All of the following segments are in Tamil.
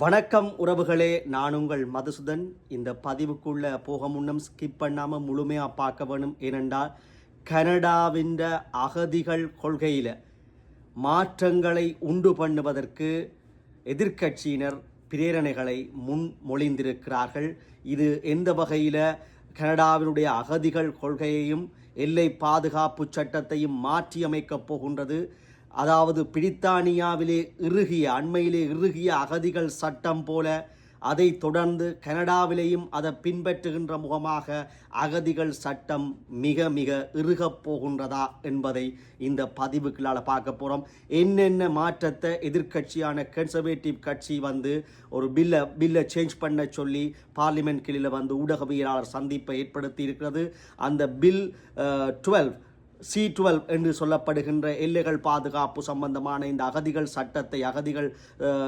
வணக்கம் உறவுகளே நான் உங்கள் மதுசூதன். இந்த பதிவுக்குள்ள போக முன்னும் ஸ்கிப் பண்ணாமல் முழுமையாக பார்க்க வேணும் ஏனென்றால் கனடாவின் அகதிகள் கொள்கையில் மாற்றங்களை உண்டு பண்ணுவதற்கு எதிர்க்கட்சியினர் பிரேரணைகளை முன்மொழிந்திருக்கிறார்கள். இது எந்த வகையில்? கனடாவினுடைய அகதிகள் கொள்கையையும் எல்லை பாதுகாப்பு சட்டத்தையும் மாற்றியமைக்கப் போகின்றது. அதாவது பிரித்தானியாவிலே இறுகிய அண்மையிலே இறுகிய அகதிகள் சட்டம் போல அதை தொடர்ந்து கனடாவிலேயும் அதை பின்பற்றுகின்ற முகமாக அகதிகள் சட்டம் மிக மிக இறுகப் போகின்றதா என்பதை இந்த பதிவுகளால் பார்க்க போகிறோம் என்னென்ன மாற்றத்தை எதிர்க்கட்சியான கன்சர்வேட்டிவ் கட்சி வந்து ஒரு பில்லை பில்லை சேஞ்ச் பண்ண சொல்லி பார்லிமெண்ட் கிளியில் வந்து ஊடகவியலாளர் சந்திப்பை ஏற்படுத்தி இருக்கிறது அந்த பில் டுவெல்வ் சி டுவெல் என்று சொல்லப்படுகின்ற எல்லைகள் பாதுகாப்பு சம்பந்தமான இந்த அகதிகள் சட்டத்தை அகதிகள்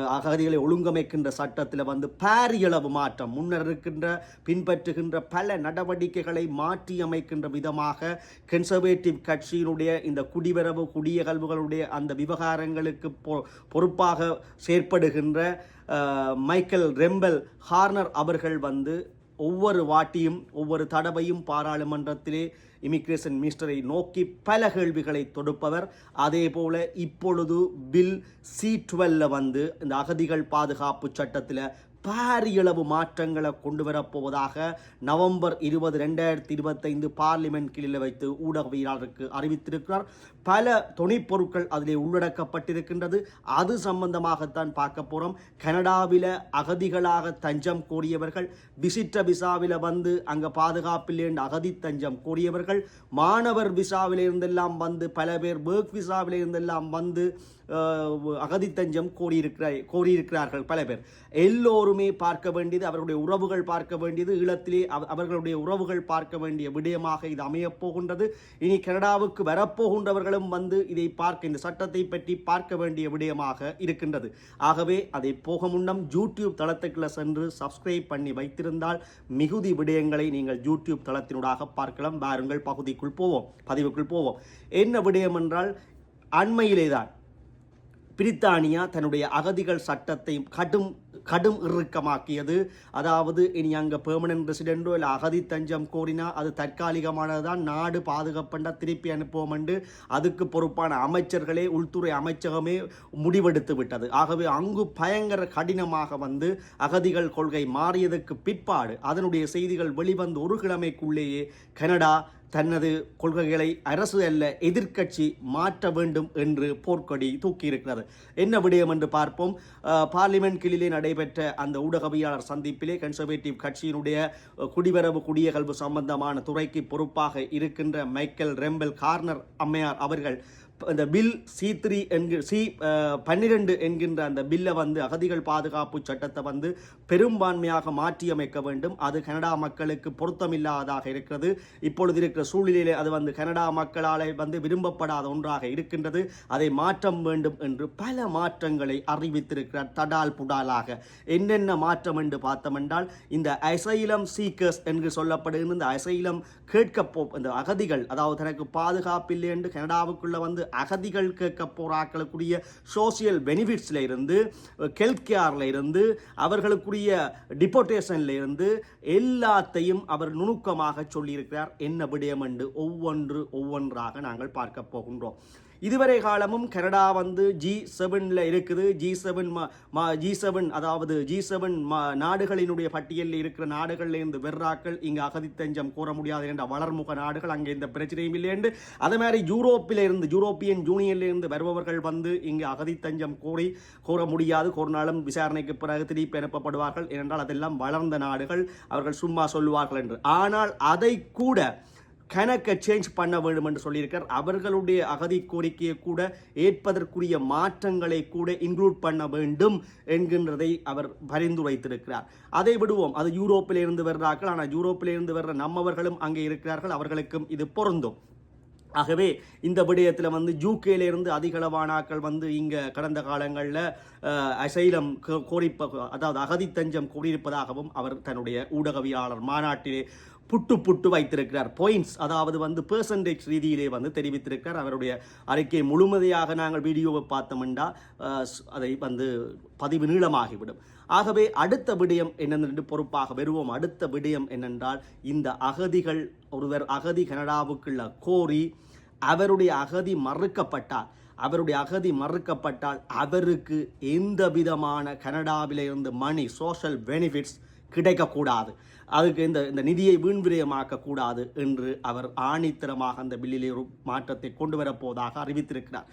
அகதிகளை ஒழுங்கமைக்கின்ற சட்டத்தில் வந்து பாரியளவு மாற்றம் முன்னர் இருக்கின்ற பின்பற்றுகின்ற பல நடவடிக்கைகளை மாற்றி அமைக்கின்ற விதமாக கன்சர்வேட்டிவ் கட்சியினுடைய இந்த குடிவரவு குடியகல்வுகளுடைய அந்த விவகாரங்களுக்கு பொ பொறுப்பாக செயற்படுகின்ற மைக்கேல் ரெம்பல் ஹார்னர் அவர்கள் வந்து ஒவ்வொரு வாட்டியும் ஒவ்வொரு தடவையும் பாராளுமன்றத்திலே இமிக்ரேஷன் மினிஸ்டரை நோக்கி பல கேள்விகளை தொடுப்பவர். அதே போல இப்பொழுது பில் சி டுவெல்ல வந்து இந்த அகதிகள் பாதுகாப்பு சட்டத்தில் பாரியளவு மாற்றங்களை கொண்டு வரப்போவதாக நவம்பர் இருபது ரெண்டாயிரத்தி இருபத்தைந்து பார்லிமெண்ட் கீழில் வைத்து ஊடகவியலாளருக்கு அறிவித்திருக்கிறார். பல துணைப்பொருட்கள் அதிலே உள்ளடக்கப்பட்டிருக்கின்றது. அது சம்பந்தமாகத்தான் பார்க்க போகிறோம் கனடாவில் அகதிகளாக தஞ்சம் கோரியவர்கள் விசிட்ட விசாவில் வந்து அங்கே பாதுகாப்பில் இருந்து அகதி தஞ்சம் கோரியவர்கள் மாணவர் விசாவில் இருந்தெல்லாம் வந்து பல பேர் பேர்க் விசாவில் இருந்தெல்லாம் வந்து அகதி தஞ்சம் கோரியிருக்கிறார் கோரியிருக்கிறார்கள் பல பேர். எல்லோரும் பார்க்க வேண்டியது அவர்களுடைய உறவுகள் பார்க்க வேண்டியது. ஈழத்திலே அவர்களுடைய உறவுகள் பார்க்க வேண்டிய விடயமாக இது அமையப்போகின்றது இனி கனடாவுக்கு வரப்போகின்றவர்களும் வந்து இதை பார்க்க இந்த சட்டத்தை பற்றி பார்க்க வேண்டிய விடயமாக இருக்கின்றது. ஆகவே அதை போக முன்னம் யூடியூப் தளத்துக்குள்ள சென்று சப்ஸ்கிரைப் பண்ணி வைத்திருந்தால் மிகுதி விடயங்களை நீங்கள் யூடியூப் தளத்தினூடாக பார்க்கலாம். வாருங்கள் பகுதிக்குள் போவோம் பதிவுக்குள் போவோம். என்ன விடயம் என்றால் அண்மையிலே தான் பிரித்தானியா தன்னுடைய அகதிகள் சட்டத்தை கடும் கடும் இறுக்கமாக்கியது. அதாவது இனி அங்கே பெர்மனன்ட் ரெசிடென்டோ இல்லை அகதி தஞ்சம் கோரினா அது தற்காலிகமானதுதான். நாடு பாதுகாப்பண்டா திருப்பி அனுப்புவோம் என்று அதுக்கு பொறுப்பான அமைச்சர்களே உள்துறை அமைச்சகமே முடிவெடுத்து விட்டது. ஆகவே அங்கு பயங்கர கடினமாக வந்து அகதிகள் கொள்கை மாறியதற்கு பிற்பாடு அதனுடைய செய்திகள் வெளிவந்து ஒரு கிழமைக்குள்ளேயே கனடா தனது கொள்கைகளை அரசு அல்ல எதிர்க்கட்சி மாற்ற வேண்டும் என்று போர்க்கொடி தூக்கியிருக்கிறது. என்ன விடயம் என்று பார்ப்போம். பார்லிமெண்ட் கிளிலே நடைபெற்ற அந்த ஊடகவியாளர் சந்திப்பிலே கன்சர்வேட்டிவ் கட்சியினுடைய குடிவரவு குடியகல்வு சம்பந்தமான துறைக்கு பொறுப்பாக இருக்கின்ற மைக்கேல் ரெம்பல் கார்னர் அம்மையார் அவர்கள் இந்த பில் சி த்ரீ என்கிற சி பன்னிரெண்டு என்கின்ற அந்த பில்லை வந்து அகதிகள் பாதுகாப்பு சட்டத்தை வந்து பெரும்பான்மையாக மாற்றியமைக்க வேண்டும். அது கனடா மக்களுக்கு பொருத்தமில்லாததாக இருக்கிறது. இப்பொழுது இருக்கிற சூழ்நிலையிலே அது வந்து கனடா மக்களால் வந்து விரும்பப்படாத ஒன்றாக இருக்கின்றது. அதை மாற்றம் வேண்டும் என்று பல மாற்றங்களை அறிவித்திருக்கிறார் தடால் புடாலாக. என்னென்ன மாற்றம் என்று பார்த்தமென்றால் இந்த அசைலம் சீக்கர்ஸ் என்று சொல்லப்படுகின்ற இந்த அசைலம் கேட்க போ இந்த அகதிகள் அதாவது தனக்கு பாதுகாப்பில்லை என்று கனடாவுக்குள்ளே வந்து அகதிகள் கேட்க போறாக்களுக்குரிய சோசியல் பெனிஃபிட்ஸ்ல இருந்து ஹெல்த் கேரில் இருந்து அவர்களுக்குரிய டிபோட்டேஷன்ல இருந்து எல்லாத்தையும் அவர் நுணுக்கமாக சொல்லியிருக்கிறார். என்ன விடயம் என்று ஒவ்வொன்று ஒவ்வொன்றாக நாங்கள் பார்க்க போகின்றோம். இதுவரை காலமும் கனடா வந்து ஜி செவனில் இருக்குது. ஜி செவன் ஜி செவன் அதாவது ஜி செவன் நாடுகளினுடைய பட்டியலில் இருக்கிற நாடுகளில் இருந்து வெர்ராக்கள் இங்கே அகதித்தஞ்சம் கூற முடியாது என்ற வளர்முக நாடுகள் அங்கே இந்த பிரச்சனையும் இல்லை என்று அதே மாதிரி யூரோப்பில் இருந்து யூரோப்பியன் யூனியனில் வருபவர்கள் வந்து இங்கே அகதித்தஞ்சம் கோரி கூற முடியாது. கோரினாலும் விசாரணைக்கு பிறகு திருப்பி அனுப்பப்படுவார்கள். ஏனென்றால் அதெல்லாம் வளர்ந்த நாடுகள். அவர்கள் சும்மா சொல்லுவார்கள் என்று. ஆனால் அதை கூட கணக்கை சேஞ்ச் பண்ண வேண்டும் என்று சொல்லியிருக்கார். அவர்களுடைய அகதி கோரிக்கையை கூட ஏற்பதற்குரிய மாற்றங்களை கூட இன்க்ளூட் பண்ண வேண்டும் என்கின்றதை அவர் பரிந்துரைத்திருக்கிறார். அதை விடுவோம். அது யூரோப்பில் இருந்து வர்றார்கள். ஆனால் யூரோப்பில் இருந்து வர்ற நம்மவர்களும் அங்கே இருக்கிறார்கள். அவர்களுக்கும் இது பொருந்தும். ஆகவே இந்த விடயத்தில் வந்து ஜூகேலிருந்து அதிகளவானாக்கள் வந்து இங்கே கடந்த காலங்களில் அசைலம் கோரிப்ப அதாவது அகதி தஞ்சம் கோரியிருப்பதாகவும் அவர் தன்னுடைய ஊடகவியாளர் மாநாட்டிலே புட்டு புட்டு வைத்திருக்கிறார். பாயிண்ட்ஸ் அதாவது வந்து பெர்சன்டேஜ் ரீதியிலே வந்து தெரிவித்திருக்கிறார். அவருடைய அறிக்கையை முழுமதியாக நாங்கள் வீடியோவை பார்த்தோம்னா அதை வந்து பதிவு நீளமாகிவிடும். ஆகவே அடுத்த விடயம் என்னென்று பொறுப்பாக வருவோம். அடுத்த விடயம் என்னென்றால் இந்த அகதிகள் ஒருவர் அகதி கனடாவுக்குள்ள கோரி அவருடைய அகதி மறுக்கப்பட்டால் அவருடைய அகதி மறுக்கப்பட்டால் அவருக்கு எந்த விதமான கனடாவிலிருந்து மணி சோஷியல் பெனிஃபிட்ஸ் கிடைக்கக்கூடாது. அதுக்கு இந்த இந்த நிதியை வீண்விரயமாக்க கூடாது என்று அவர் ஆணித்தரமாக அந்த பில்லிலே ஒரு மாற்றத்தை கொண்டு வரப்போவதாக அறிவித்திருக்கிறார்.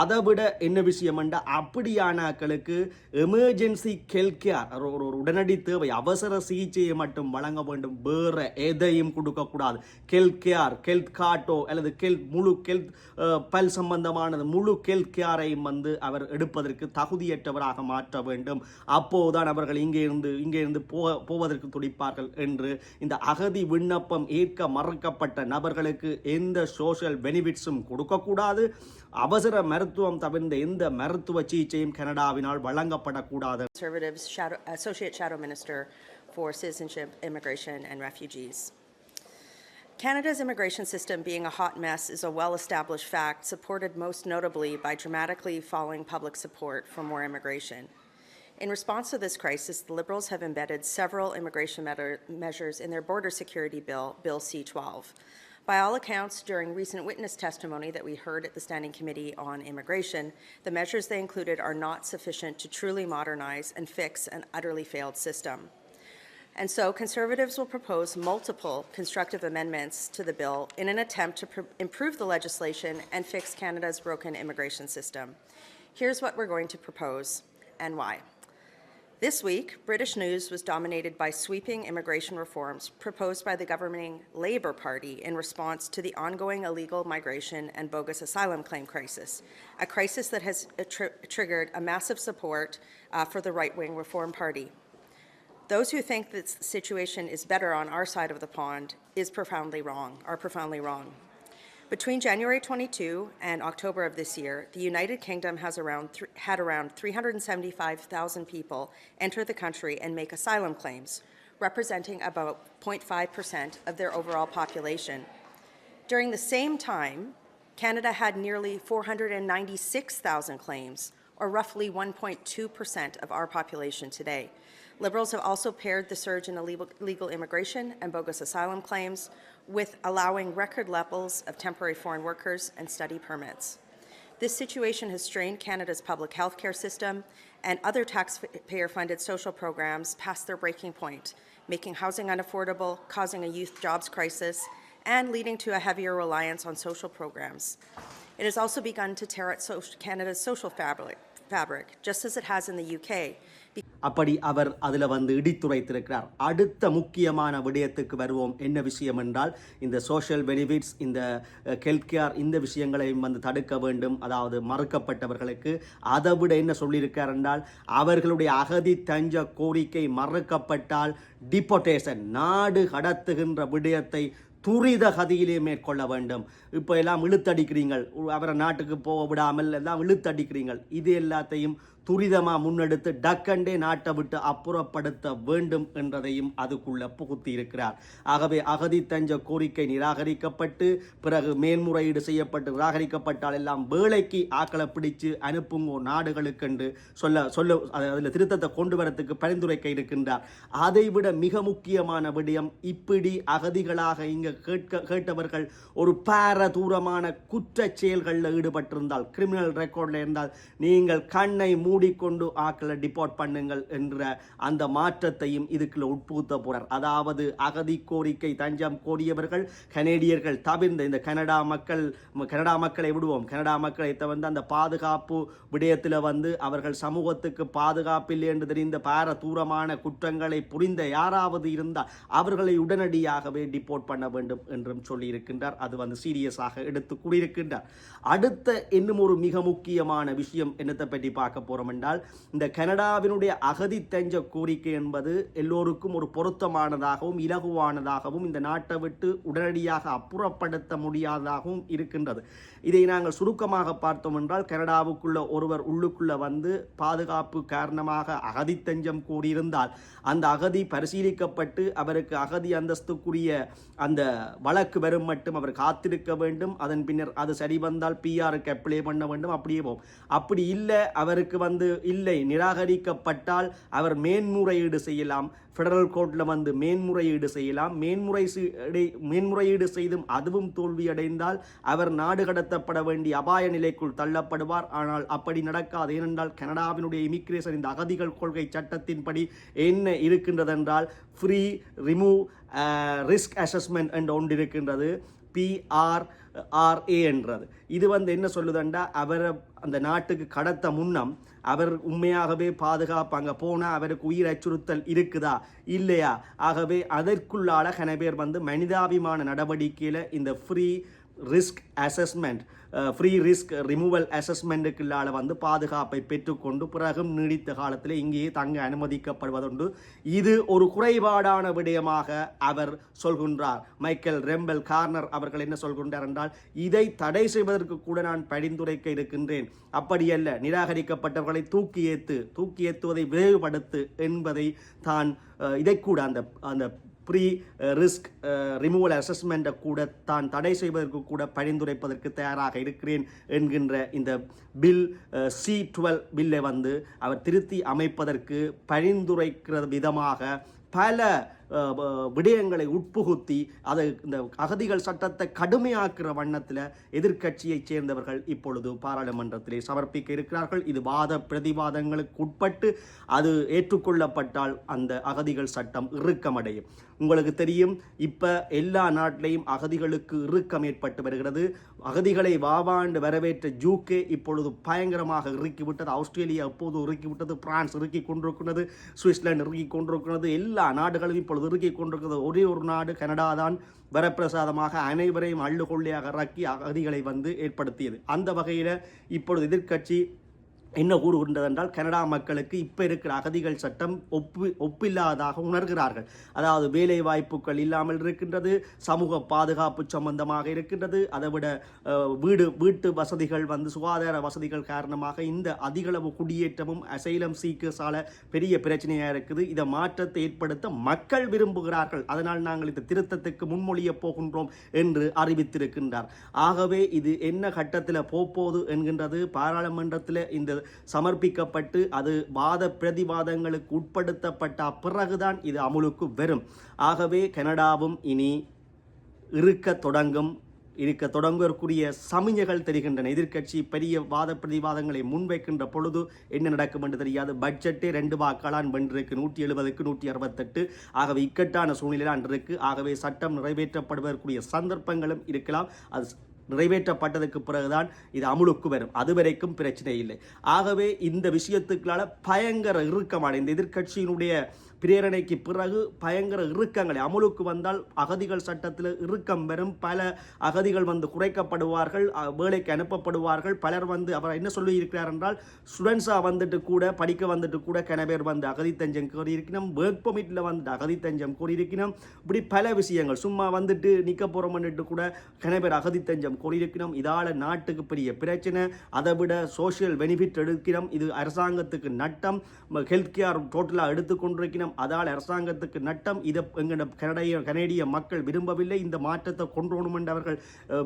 அதை விட என்ன விஷயம் என்றால் அப்படியானாக்களுக்கு எமர்ஜென்சி ஹெல்த்கேர் ஒரு ஒரு உடனடி தேவை அவசர சிகிச்சையை மட்டும் வழங்க வேண்டும். வேற எதையும் கொடுக்கக்கூடாது. ஹெல்த் கேர் ஹெல்த் காட்டோ அல்லது ஹெல்த் முழு ஹெல்த் பல் சம்பந்தமானது முழு ஹெல்த் கேரையும் வந்து அவர் எடுப்பதற்கு தகுதியற்றவராக மாற்ற வேண்டும். அப்போதுதான் அவர்கள் இங்கே இருந்து இங்கே இருந்து போவதற்கு துடிப்பார்கள் என்று இந்த அகதி விண்ணப்பம் ஏற்க மறுக்கப்பட்ட நபர்களுக்கு எந்த சோஷியல் பெனிஃபிட்ஸும் கொடுக்கக்கூடாது அவசர மருத்துவம் தவிர்ந்த எந்த மருத்துவ சிகிச்சையும் கனடாவினால் வழங்கப்படக்கூடாது Conservatives shadow, Associate Shadow Minister for Citizenship, Immigration and Refugees. Canada's immigration system being a hot mess is a well-established fact, supported most notably by dramatically falling public support for more immigration. In response to this crisis, the Liberals have embedded several immigration measures in their border security bill, Bill C-12. By all accounts, during recent witness testimony that we heard at the Standing Committee on Immigration, the measures they included are not sufficient to truly modernize and fix an utterly failed system. And so Conservatives will propose multiple constructive amendments to the bill in an attempt to pr- improve the legislation and fix Canada's broken immigration system. Here's what we're going to propose and why. This week, British news was dominated by sweeping immigration reforms proposed by the governing Labour Party in response to the ongoing illegal migration and bogus asylum claim crisis, a crisis that has tr- triggered a massive support uh, for the right wing Reform Party. Those who think that the situation is better on our side of the pond is profoundly wrong, are profoundly wrong. Between January 22 and October of this year, the United Kingdom has around th- had around 375,000 people enter the country and make asylum claims, representing about 0.5% of their overall population. During the same time, Canada had nearly 496,000 claims, or roughly 1.2% of our population today. Liberals have also paired the surge in illegal immigration and bogus asylum claims with allowing record levels of temporary foreign workers and study permits. This situation has strained Canada's public health care system and other taxpayer-funded social programs past their breaking point, making housing unaffordable, causing a youth jobs crisis, and leading to a heavier reliance on social programs. It has also begun to tear at Canada's social fabric, fabric, just as it has in the UK, அப்படி அவர் அதில் வந்து இடித்துரைத்திருக்கிறார். அடுத்த முக்கியமான விடயத்துக்கு வருவோம். என்ன விஷயம் என்றால் இந்த சோஷியல் பெனிஃபிட்ஸ் இந்த ஹெல்த் கேர் இந்த விஷயங்களையும் வந்து தடுக்க வேண்டும். அதாவது மறுக்கப்பட்டவர்களுக்கு அதை விட என்ன சொல்லியிருக்கார் என்றால் அவர்களுடைய அகதி தஞ்ச கோரிக்கை மறுக்கப்பட்டால் டிபோட்டேஷன் நாடு கடத்துகின்ற விடயத்தை துரித கதியிலே மேற்கொள்ள வேண்டும். இப்போ எல்லாம் இழுத்தடிக்கிறீங்கள். அவரை நாட்டுக்கு போக விடாமல் எல்லாம் இழுத்தடிக்கிறீங்கள். இது எல்லாத்தையும் துரிதமாக முன்னெடுத்து டக்கண்டே நாட்டை விட்டு அப்புறப்படுத்த வேண்டும் என்றதையும் அதுக்குள்ள புகுத்தி இருக்கிறார் ஆகவே அகதி தஞ்ச கோரிக்கை நிராகரிக்கப்பட்டு பிறகு மேன்முறையீடு செய்யப்பட்டு நிராகரிக்கப்பட்டால் எல்லாம் வேலைக்கு ஆக்களை பிடிச்சு அனுப்புங்கோ நாடுகளுக்கென்று சொல்ல சொல்ல அதில் திருத்தத்தை கொண்டு வரத்துக்கு பரிந்துரைக்க இருக்கின்றார். அதைவிட மிக முக்கியமான விடயம் இப்படி அகதிகளாக இங்கே கேட்க கேட்டவர்கள் ஒரு பார தூரமான குற்றச் செயல்களில் ஈடுபட்டிருந்தால் கிரிமினல் ரெக்கார்டில் இருந்தால் நீங்கள் கண்ணை மூடிக்கொண்டு ஆக்களை டிபோர்ட் பண்ணுங்கள் என்ற அந்த மாற்றத்தையும் இதுக்குள்ள உட்புகுத்த போறார். அதாவது அகதி கோரிக்கை தஞ்சம் கோரியவர்கள் கனேடியர்கள் தவிர்ந்த இந்த கனடா மக்கள் கனடா மக்களை விடுவோம். கனடா மக்களை வந்து அந்த பாதுகாப்பு விடயத்தில் வந்து அவர்கள் சமூகத்துக்கு பாதுகாப்பில்லை என்று தெரிந்த பார தூரமான குற்றங்களை புரிந்த யாராவது இருந்தால் அவர்களை உடனடியாகவே டிபோர்ட் பண்ண வேண்டும் என்றும் சொல்லியிருக்கின்றார். அது வந்து சீரியஸாக எடுத்து கூறியிருக்கின்றார். அடுத்த இன்னும் ஒரு மிக முக்கியமான விஷயம் என்னத்தை பற்றி பார்க்க போறோம் என்றால் இந்த கனடாவினுடைய அகதி தஞ்ச கோரிக்கை என்பது எல்லோருக்கும் ஒரு பொருத்தமானதாகவும் இலகுவானதாகவும் இந்த நாட்டை விட்டு உடனடியாக அப்புறப்படுத்த முடியாததாகவும் இருக்கின்றது. இதை நாங்கள் சுருக்கமாக பார்த்தோம் என்றால் கனடாவுக்குள்ள ஒருவர் உள்ளுக்குள்ள வந்து பாதுகாப்பு காரணமாக அகதி தஞ்சம் கூறியிருந்தால் அந்த அகதி பரிசு பரிசீலிக்கப்பட்டு அவருக்கு அகதி அந்தஸ்துக்குரிய அந்த வழக்கு வரும் மட்டும் அவர் காத்திருக்க வேண்டும். அதன் பின்னர் அது சரி வந்தால் பிஆருக்கு அப்ளை பண்ண வேண்டும். அப்படியே போகும். அப்படி இல்லை அவருக்கு வந்து இல்லை நிராகரிக்கப்பட்டால் அவர் மேன்முறையீடு செய்யலாம். ஃபெடரல் கோர்ட்டில் வந்து மேன்முறையீடு செய்யலாம். மேன்முறை இடை- மேன்முறையீடு செய்தும் அதுவும் தோல்வியடைந்தால் அவர் நாடு கடத்தப்பட வேண்டிய அபாய நிலைக்குள் தள்ளப்படுவார். ஆனால் அப்படி நடக்காது. ஏனென்றால் கனடாவினுடைய இமிக்ரேஷன் இந்த அகதிகள் கொள்கை சட்டத்தின்படி என்ன இருக்கின்றதென்றால் ஃப்ரீ ரிமூவ் ரிஸ்க் அசஸ்மெண்ட் என்று ஒன்று இருக்கின்றது. பிஆர்ஆர்ஏ என்றது. இது வந்து என்ன சொல்லுதண்டா அவரை அந்த நாட்டுக்கு கடத்த முன்னம் அவர் உண்மையாகவே பாதுகாப்பு அங்கே போனால் அவருக்கு உயிர் அச்சுறுத்தல் இருக்குதா இல்லையா? ஆகவே அதற்குள்ளால கன பேர் வந்து மனிதாபிமான நடவடிக்கையில் இந்த free risk assessment free risk removal அசஸ்மெண்ட்டுக்குள்ளால வந்து பாதுகாப்பை பெற்றுக்கொண்டு பிறகும் நீடித்த காலத்தில் இங்கேயே தங்க அனுமதிக்கப்படுவதுண்டு. இது ஒரு குறைபாடான விடயமாக அவர் சொல்கின்றார். மைக்கேல் ரெம்பல் கார்னர் அவர்கள் என்ன சொல்கின்றார் என்றால் இதை தடை செய்வதற்கு கூட நான் பரிந்துரைக்க இருக்கின்றேன். அப்படியல்ல நிராகரிக்கப்பட்டவர்களை தூக்கி ஏத்து தூக்கி ஏத்துவதை விரைவுபடுத்து என்பதை தான் uh, இதை கூட அந்த அந்த ப்ரீ ரிஸ்க் ரிமூவல் அசஸ்மெண்ட்டை கூட தான் தடை செய்வதற்கு கூட பரிந்துரைப்பதற்கு தயாராக இருக்கிறேன் என்கின்ற இந்த பில் uh, சி டுவெல் பில்லை வந்து அவர் திருத்தி அமைப்பதற்கு பரிந்துரைக்கிற விதமாக பல uh, விடயங்களை உட்புகுத்தி அதை இந்த அகதிகள் சட்டத்தை கடுமையாக்குற வண்ணத்தில் எதிர்க்கட்சியைச் சேர்ந்தவர்கள் இப்பொழுது பாராளுமன்றத்திலே சமர்ப்பிக்க இருக்கிறார்கள். இது வாத பிரதிவாதங்களுக்கு உட்பட்டு அது ஏற்றுக்கொள்ளப்பட்டால் அந்த அகதிகள் சட்டம் இறுக்கமடையும். உங்களுக்கு தெரியும் இப்போ எல்லா நாட்டிலையும் அகதிகளுக்கு இறுக்கம் ஏற்பட்டு வருகிறது. அகதிகளை வாவாண்டு வரவேற்ற ஜூகே இப்பொழுது பயங்கரமாக இறுக்கிவிட்டது. ஆஸ்திரேலியா எப்போது இறுக்கிவிட்டது. பிரான்ஸ் இறுக்கி கொண்டிருக்கிறது. சுவிட்சர்லாந்து இறுக்கி கொண்டிருக்கிறது. எல்லா நாடுகளும் இப்பொழுது இறுக்கி கொண்டிருக்கிறது. ஒரே ஒரு நாடு கனடா தான் வரப்பிரசாதமாக அனைவரையும் அள்ளுகொள்ளையாக இறக்கி அகதிகளை வந்து ஏற்படுத்தியது. அந்த வகையில் இப்பொழுது எதிர்க்கட்சி என்ன கூறுகின்றதென்றால் கனடா மக்களுக்கு இப்போ இருக்கிற அகதிகள் சட்டம் ஒப்பு ஒப்பில்லாததாக உணர்கிறார்கள். அதாவது வேலை வாய்ப்புகள் இல்லாமல் இருக்கின்றது சமூக பாதுகாப்பு சம்பந்தமாக இருக்கின்றது. அதை விட வீடு வீட்டு வசதிகள் வந்து சுகாதார வசதிகள் காரணமாக இந்த அதிகளவு குடியேற்றமும் அசைலம் சீக்கசால பெரிய பிரச்சனையாக இருக்குது. இதை மாற்றத்தை ஏற்படுத்த மக்கள் விரும்புகிறார்கள். அதனால் நாங்கள் இந்த திருத்தத்துக்கு முன்மொழிய போகின்றோம் என்று அறிவித்திருக்கின்றார். ஆகவே இது என்ன கட்டத்தில் போப்போது என்கின்றது பாராளுமன்றத்தில் இந்த சமர்ப்பிக்கப்பட்டு அது வாத பிரதிவாதங்களுக்கு உட்படுத்தப்பட்ட பிறகுதான் இது அமுலுக்கு வரும். ஆகவே கனடாவும் இனி இருக்க தொடங்கும் இருக்க தொடங்கக்கூடிய சமிஞ்சைகள் தெரிகின்றன. எதிர்க்கட்சி பெரிய வாத பிரதிவாதங்களை முன்வைக்கின்ற பொழுது என்ன நடக்கும் என்று தெரியாது. பட்ஜெட்டே ரெண்டு வாக்காளான் வென்றிருக்கு. நூற்றி எழுபதுக்கு நூற்றி அறுபத்தெட்டு. ஆகவே இக்கட்டான சூழ்நிலை இருக்கு ஆகவே சட்டம் நிறைவேற்றப்படுவதற்குரிய சந்தர்ப்பங்களும் இருக்கலாம். அது நிறைவேற்றப்பட்டதுக்கு பிறகுதான் இது அமுலுக்கு வரும். அதுவரைக்கும் பிரச்சனை இல்லை. ஆகவே இந்த விஷயத்துக்களால் பயங்கர இறுக்கமான இந்த எதிர்க்கட்சியினுடைய பிரேரணைக்கு பிறகு பயங்கர இறுக்கங்களை. அமுலுக்கு வந்தால் அகதிகள் சட்டத்தில் இறுக்கம் வரும் பல அகதிகள் வந்து குறைக்கப்படுவார்கள் வேலைக்கு அனுப்பப்படுவார்கள். பலர் வந்து அவர் என்ன சொல்லி இருக்கிறார் என்றால் ஸ்டூடெண்ட்ஸாக வந்துட்டு கூட படிக்க வந்துட்டு கூட கன பேர் வந்து அகதி தஞ்சம் கோரியிருக்கணும் ஒர்க் பர்மிட்டில் வந்து அகதி தஞ்சம் கோரியிருக்கணும் இப்படி பல விஷயங்கள். சும்மா வந்துட்டு நிற்க போகிறோம்னுட்டு கூட கன பேர் அகதி தஞ்சம் கோரியிருக்கணும் இதால் நாட்டுக்கு பெரிய பிரச்சனை. அதை விட சோஷியல் பெனிஃபிட் எடுக்கிறோம். இது அரசாங்கத்துக்கு நட்டம். ஹெல்த் கேர் டோட்டலாக எடுத்துக்கொண்டிருக்கிறோம் அதால் அரசாங்கத்துக்கு நட்டம். இதை எங்களோட கனடிய கனேடிய மக்கள் விரும்பவில்லை. இந்த மாற்றத்தை கொண்டு வரணும் என்று அவர்கள்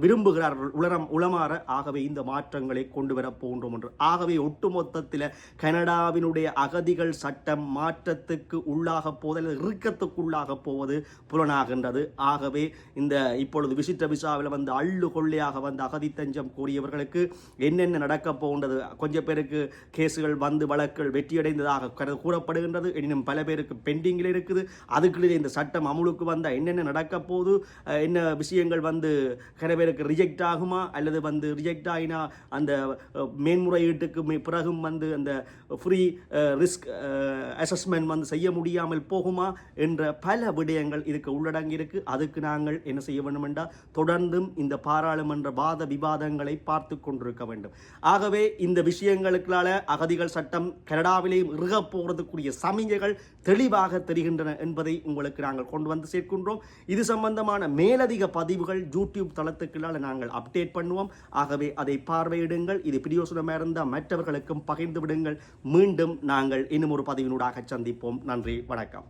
விரும்புகிறார்கள். உலரம் உளமாற ஆகவே இந்த மாற்றங்களை கொண்டு வர போன்றோம் என்று. ஆகவே ஒட்டுமொத்தத்தில் கனடாவினுடைய அகதிகள் சட்டம் மாற்றத்துக்கு உள்ளாக போதல் இறுக்கத்துக்குள்ளாக போவது புலனாகின்றது. ஆகவே இந்த இப்பொழுது விசிட்ட விசாவில் வந்து அள்ளு கொள்ளையாக வந்து அகதித்தஞ்சம் கூறியவர்களுக்கு என்னென்ன நடக்கப் போகின்றது? கொஞ்சம் பேருக்கு கேஸுகள் வந்து வழக்குகள் வெற்றியடைந்ததாக கூறப்படுகின்றது. எனினும் பல பேருக்கு பெண்டிங்கில் இருக்குது. அதுக்குள்ளே இந்த சட்டம் அமுலுக்கு வந்தால் என்னென்ன நடக்கப் போகுது? என்ன விஷயங்கள் வந்து சில பேருக்கு ரிஜெக்ட் ஆகுமா? அல்லது வந்து ரிஜெக்ட் ஆகினா அந்த மேன்முறையீட்டுக்கு பிறகும் வந்து அந்த ஃப்ரீ ரிஸ்க் அசஸ்மெண்ட் வந்து செய்ய முடியாமல் போகுமா? என்ற பல விடயங்கள் இதுக்கு உள்ளடங்கி இருக்கு. அதுக்கு நாங்கள் என்ன செய்ய வேண்டும் என்றால் தொடர்ந்தும் இந்த பாராளுமன்ற என்ற வாத விவாதங்களை பார்த்து கொண்டிருக்க வேண்டும். ஆகவே இந்த விஷயங்களுக்களால அகதிகள் சட்டம் கனடாவிலேயும் இறுக போகிறதுக்குரிய தெளிவாக தெரிகின்றன என்பதை உங்களுக்கு நாங்கள் கொண்டு வந்து சேர்க்கின்றோம். இது சம்பந்தமான மேலதிக பதிவுகள் யூடியூப் தளத்துக்களால் நாங்கள் அப்டேட் பண்ணுவோம். ஆகவே அதை பார்வையிடுங்கள். இது பிரியோசனமாக இருந்தால் மற்றவர்களுக்கும் பகிர்ந்து விடுங்கள். மீண்டும் நாங்கள் இன்னும் ஒரு பதிவினூடாக சந்திப்போம். நன்றி. வணக்கம்.